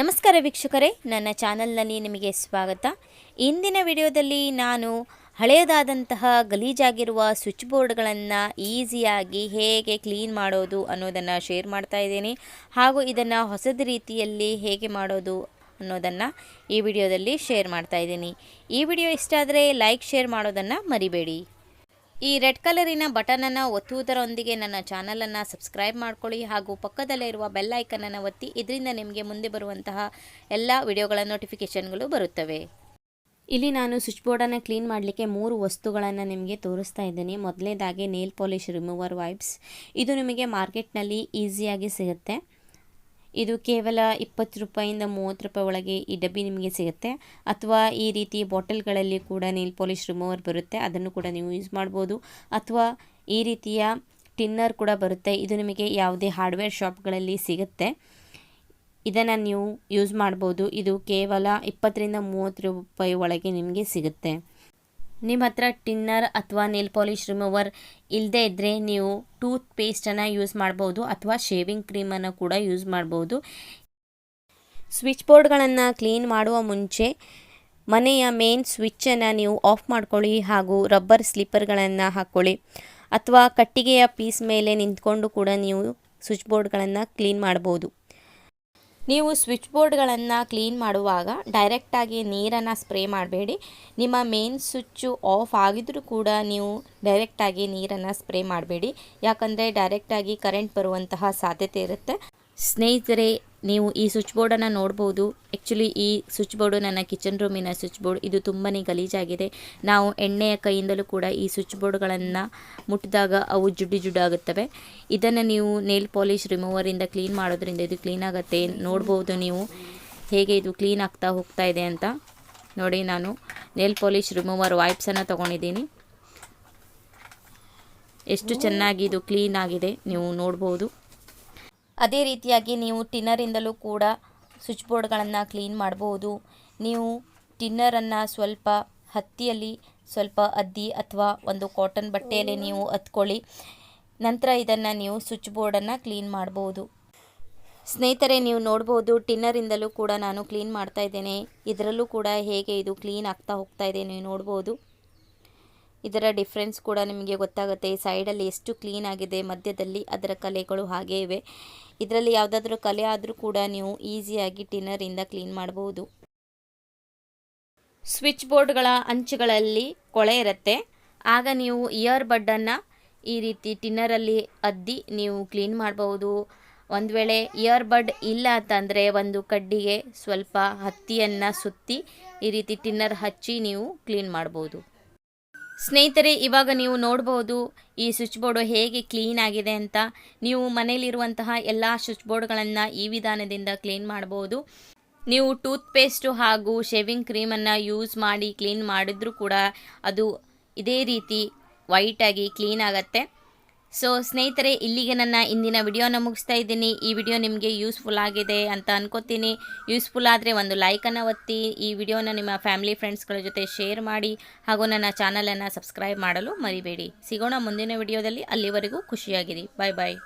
ನಮಸ್ಕಾರ ವೀಕ್ಷಕರೇ, ನನ್ನ ಚಾನಲ್ನಲ್ಲಿ ನಿಮಗೆ ಸ್ವಾಗತ. ಇಂದಿನ ವಿಡಿಯೋದಲ್ಲಿ ನಾನು ಹಳೆಯದಾದಂತಹ ಗಲೀಜಾಗಿರುವ ಸ್ವಿಚ್ ಬೋರ್ಡ್ಗಳನ್ನು ಈಸಿಯಾಗಿ ಹೇಗೆ ಕ್ಲೀನ್ ಮಾಡೋದು ಅನ್ನೋದನ್ನು ಶೇರ್ ಮಾಡ್ತಾ ಇದ್ದೀನಿ ಹಾಗೂ ಇದನ್ನು ಹೊಸದ ರೀತಿಯಲ್ಲಿ ಹೇಗೆ ಮಾಡೋದು ಅನ್ನೋದನ್ನು ಈ ವಿಡಿಯೋದಲ್ಲಿ ಶೇರ್ ಮಾಡ್ತಾ ಇದ್ದೀನಿ. ಈ ವಿಡಿಯೋ ಇಷ್ಟ ಆದರೆ ಲೈಕ್, ಶೇರ್ ಮಾಡೋದನ್ನು ಮರಿಬೇಡಿ. ಈ ರೆಡ್ ಕಲರಿನ ಬಟನನ್ನು ಒತ್ತುವುದರೊಂದಿಗೆ ನನ್ನ ಚಾನಲನ್ನು ಸಬ್ಸ್ಕ್ರೈಬ್ ಮಾಡ್ಕೊಳ್ಳಿ ಹಾಗೂ ಪಕ್ಕದಲ್ಲೇ ಇರುವ ಬೆಲ್ ಐಕನನ್ನು ಒತ್ತಿ ಇದರಿಂದ ನಿಮಗೆ ಮುಂದೆ ಬರುವಂತಹ ಎಲ್ಲ ವಿಡಿಯೋಗಳ ನೋಟಿಫಿಕೇಷನ್ಗಳು ಬರುತ್ತವೆ. ಇಲ್ಲಿ ನಾನು ಸ್ವಿಚ್ ಬೋರ್ಡನ್ನು ಕ್ಲೀನ್ ಮಾಡಲಿಕ್ಕೆ ಮೂರು ವಸ್ತುಗಳನ್ನು ನಿಮಗೆ ತೋರಿಸ್ತಾ ಇದ್ದೀನಿ. ಮೊದಲನೇದಾಗಿ ನೇಲ್ ಪಾಲಿಷ್ ರಿಮೂವರ್ ವೈಪ್ಸ್. ಇದು ನಿಮಗೆ ಮಾರ್ಕೆಟ್ನಲ್ಲಿ ಈಸಿಯಾಗಿ ಸಿಗುತ್ತೆ. ಇದು ಕೇವಲ ಇಪ್ಪತ್ತು ರೂಪಾಯಿಂದ ಮೂವತ್ತು ರೂಪಾಯಿ ಒಳಗೆ ಈ ಡಬ್ಬಿ ನಿಮಗೆ ಸಿಗುತ್ತೆ. ಅಥವಾ ಈ ರೀತಿ ಬಾಟಲ್ಗಳಲ್ಲಿ ಕೂಡ ನೀಲ್ ಪಾಲಿಶ್ ರಿಮೂವರ್ ಬರುತ್ತೆ. ಅದನ್ನು ಕೂಡ ನೀವು ಯೂಸ್ ಮಾಡ್ಬೋದು. ಅಥವಾ ಈ ರೀತಿಯ ಟಿನ್ನರ್ ಕೂಡ ಬರುತ್ತೆ. ಇದು ನಿಮಗೆ ಯಾವುದೇ ಹಾರ್ಡ್ವೇರ್ ಶಾಪ್ಗಳಲ್ಲಿ ಸಿಗುತ್ತೆ. ಇದನ್ನು ನೀವು ಯೂಸ್ ಮಾಡ್ಬೋದು. ಇದು ಕೇವಲ ಇಪ್ಪತ್ತರಿಂದ ಮೂವತ್ತು ರೂಪಾಯಿ ಒಳಗೆ ನಿಮಗೆ ಸಿಗುತ್ತೆ. ನಿಮ್ಮ ಹತ್ರ ಟಿನ್ನರ್ ಅಥವಾ ನೇಲ್ ಪಾಲಿಷ್ ರಿಮೂವರ್ ಇಲ್ಲದೇ ಇದ್ದರೆ ನೀವು ಟೂತ್ ಪೇಸ್ಟನ್ನು ಯೂಸ್ ಮಾಡ್ಬೋದು ಅಥವಾ ಶೇವಿಂಗ್ ಕ್ರೀಮನ್ನು ಕೂಡ ಯೂಸ್ ಮಾಡ್ಬೋದು. ಸ್ವಿಚ್ ಬೋರ್ಡ್ಗಳನ್ನು ಕ್ಲೀನ್ ಮಾಡುವ ಮುಂಚೆ ಮನೆಯ ಮೇನ್ ಸ್ವಿಚ್ಚನ್ನು ನೀವು ಆಫ್ ಮಾಡ್ಕೊಳ್ಳಿ ಹಾಗೂ ರಬ್ಬರ್ ಸ್ಲಿಪ್ಪರ್ಗಳನ್ನು ಹಾಕ್ಕೊಳ್ಳಿ ಅಥವಾ ಕಟ್ಟಿಗೆಯ ಪೀಸ್ ಮೇಲೆ ನಿಂತ್ಕೊಂಡು ಕೂಡ ನೀವು ಸ್ವಿಚ್ ಬೋರ್ಡ್ಗಳನ್ನು ಕ್ಲೀನ್ ಮಾಡ್ಬೋದು. ನೀವು ಸ್ವಿಚ್ ಬೋರ್ಡ್ಗಳನ್ನು ಕ್ಲೀನ್ ಮಾಡುವಾಗ ಡೈರೆಕ್ಟಾಗಿ ನೀರನ್ನು ಸ್ಪ್ರೇ ಮಾಡಬೇಡಿ. ನಿಮ್ಮ ಮೇನ್ ಸ್ವಿಚ್ಚು ಆಫ್ ಆಗಿದ್ರೂ ಕೂಡ ನೀವು ಡೈರೆಕ್ಟಾಗಿ ನೀರನ್ನು ಸ್ಪ್ರೇ ಮಾಡಬೇಡಿ. ಯಾಕಂದರೆ ಡೈರೆಕ್ಟಾಗಿ ಕರೆಂಟ್ ಬರುವಂತಹ ಸಾಧ್ಯತೆ ಇರುತ್ತೆ. ಸ್ನೇಹಿತರೆ ನೀವು ಈ ಸ್ವಿಚ್ ಬೋರ್ಡನ್ನು ನೋಡ್ಬೋದು. ಆ್ಯಕ್ಚುಲಿ ಈ ಸ್ವಿಚ್ ಬೋರ್ಡು ನನ್ನ ಕಿಚನ್ ರೂಮಿನ ಸ್ವಿಚ್ ಬೋರ್ಡ್. ಇದು ತುಂಬಾ ಗಲೀಜಾಗಿದೆ. ನಾವು ಎಣ್ಣೆಯ ಕೈಯಿಂದಲೂ ಕೂಡ ಈ ಸ್ವಿಚ್ ಬೋರ್ಡ್ಗಳನ್ನು ಮುಟ್ಟಿದಾಗ ಅವು ಜುಡ್ಡು ಜುಡ್ಡಾಗುತ್ತವೆ. ಇದನ್ನು ನೀವು ನೇಲ್ ಪಾಲಿಶ್ ರಿಮೂವರಿಂದ ಕ್ಲೀನ್ ಮಾಡೋದ್ರಿಂದ ಇದು ಕ್ಲೀನ್ ಆಗುತ್ತೆ. ನೋಡ್ಬೋದು ನೀವು ಹೇಗೆ ಇದು ಕ್ಲೀನ್ ಆಗ್ತಾ ಹೋಗ್ತಾ ಇದೆ ಅಂತ. ನೋಡಿ ನಾನು ನೇಲ್ ಪಾಲಿಶ್ ರಿಮೂವರ್ ವೈಪ್ಸನ್ನು ತೊಗೊಂಡಿದ್ದೀನಿ. ಎಷ್ಟು ಚೆನ್ನಾಗಿ ಇದು ಕ್ಲೀನ್ ಆಗಿದೆ ನೀವು ನೋಡ್ಬೋದು. ಅದೇ ರೀತಿಯಾಗಿ ನೀವು ಟಿನ್ನರಿಂದಲೂ ಕೂಡ ಸ್ವಿಚ್ ಬೋರ್ಡ್ಗಳನ್ನು ಕ್ಲೀನ್ ಮಾಡಬಹುದು ನೀವು ಟಿನ್ನರನ್ನು ಸ್ವಲ್ಪ ಹತ್ತಿಯಲ್ಲಿ ಸ್ವಲ್ಪ ಅದ್ದಿ ಅಥವಾ ಒಂದು ಕಾಟನ್ ಬಟ್ಟೆಯಲ್ಲಿ ನೀವು ಹತ್ಕೊಳ್ಳಿ ನಂತರ ಇದನ್ನು ನೀವು ಸ್ವಿಚ್ ಬೋರ್ಡನ್ನು ಕ್ಲೀನ್ ಮಾಡ್ಬೋದು. ಸ್ನೇಹಿತರೆ, ನೀವು ನೋಡ್ಬೋದು ಟಿನ್ನರಿಂದಲೂ ಕೂಡ ನಾನು ಕ್ಲೀನ್ ಮಾಡ್ತಾ ಇದ್ದೇನೆ. ಇದರಲ್ಲೂ ಕೂಡ ಹೇಗೆ ಇದು ಕ್ಲೀನ್ ಆಗ್ತಾ ಹೋಗ್ತಾ ಇದೆ ನೀವು ನೋಡ್ಬೋದು. ಇದರ ಡಿಫ್ರೆನ್ಸ್ ಕೂಡ ನಿಮಗೆ ಗೊತ್ತಾಗುತ್ತೆ. ಈ ಸೈಡಲ್ಲಿ ಎಷ್ಟು ಕ್ಲೀನ್ ಆಗಿದೆ, ಮಧ್ಯದಲ್ಲಿ ಅದರ ಕಲೆಗಳು ಹಾಗೇ ಇವೆ. ಇದರಲ್ಲಿ ಯಾವುದಾದ್ರೂ ಕಲೆ ಆದರೂ ಕೂಡ ನೀವು ಈಸಿಯಾಗಿ ಟಿನ್ನರಿಂದ ಕ್ಲೀನ್ ಮಾಡಬಹುದು ಸ್ವಿಚ್ ಬೋರ್ಡ್ಗಳ ಅಂಚುಗಳಲ್ಲಿ ಕೊಳೆ ಇರುತ್ತೆ. ಆಗ ನೀವು ಇಯರ್ ಬಡ್ಡನ್ನು ಈ ರೀತಿ ಟಿನ್ನರಲ್ಲಿ ಅದ್ದಿ ನೀವು ಕ್ಲೀನ್ ಮಾಡಬಹುದು ಒಂದು ವೇಳೆ ಇಯರ್ ಬಡ್ ಇಲ್ಲ ಅಂತಂದರೆ ಒಂದು ಕಡ್ಡಿಗೆ ಸ್ವಲ್ಪ ಹತ್ತಿಯನ್ನು ಸುತ್ತಿ ಈ ರೀತಿ ಟಿನ್ನರ್ ಹಚ್ಚಿ ನೀವು ಕ್ಲೀನ್ ಮಾಡ್ಬೋದು. ಸ್ನೇಹಿತರೆ, ಇವಾಗ ನೀವು ನೋಡ್ಬೋದು ಈ ಸ್ವಿಚ್ ಬೋರ್ಡು ಹೇಗೆ ಕ್ಲೀನ್ ಆಗಿದೆ ಅಂತ. ನೀವು ಮನೆಯಲ್ಲಿರುವಂತಹ ಎಲ್ಲ ಸ್ವಿಚ್ ಬೋರ್ಡ್ಗಳನ್ನು ಈ ವಿಧಾನದಿಂದ ಕ್ಲೀನ್ ಮಾಡ್ಬೋದು. ನೀವು ಟೂತ್ ಪೇಸ್ಟು ಹಾಗೂ ಶೇವಿಂಗ್ ಕ್ರೀಮನ್ನು ಯೂಸ್ ಮಾಡಿ ಕ್ಲೀನ್ ಮಾಡಿದ್ರೂ ಕೂಡ ಅದು ಇದೇ ರೀತಿ ವೈಟಾಗಿ ಕ್ಲೀನ್ ಆಗುತ್ತೆ. ಸೊ ಸ್ನೇಹಿತರೆ, ಇಲ್ಲಿಗೆ ನನ್ನ ಇಂದಿನ ವಿಡಿಯೋನ ಮುಗಿಸ್ತಾ ಇದ್ದೀನಿ. ಈ ವಿಡಿಯೋ ನಿಮಗೆ ಯೂಸ್ಫುಲ್ ಆಗಿದೆ ಅಂತ ಅನ್ಕೋತೀನಿ. ಯೂಸ್ಫುಲ್ ಆದರೆ ಒಂದು ಲೈಕನ್ನು ಒತ್ತಿ, ಈ ವಿಡಿಯೋನ ನಿಮ್ಮ ಫ್ಯಾಮಿಲಿ ಫ್ರೆಂಡ್ಸ್ಗಳ ಜೊತೆ ಶೇರ್ ಮಾಡಿ, ಹಾಗೂ ನನ್ನ ಚಾನಲನ್ನು ಸಬ್ಸ್ಕ್ರೈಬ್ ಮಾಡಲು ಮರಿಬೇಡಿ. ಸಿಗೋಣ ಮುಂದಿನ ವಿಡಿಯೋದಲ್ಲಿ. ಅಲ್ಲಿವರೆಗೂ ಖುಷಿಯಾಗಿರಿ. ಬಾಯ್ ಬಾಯ್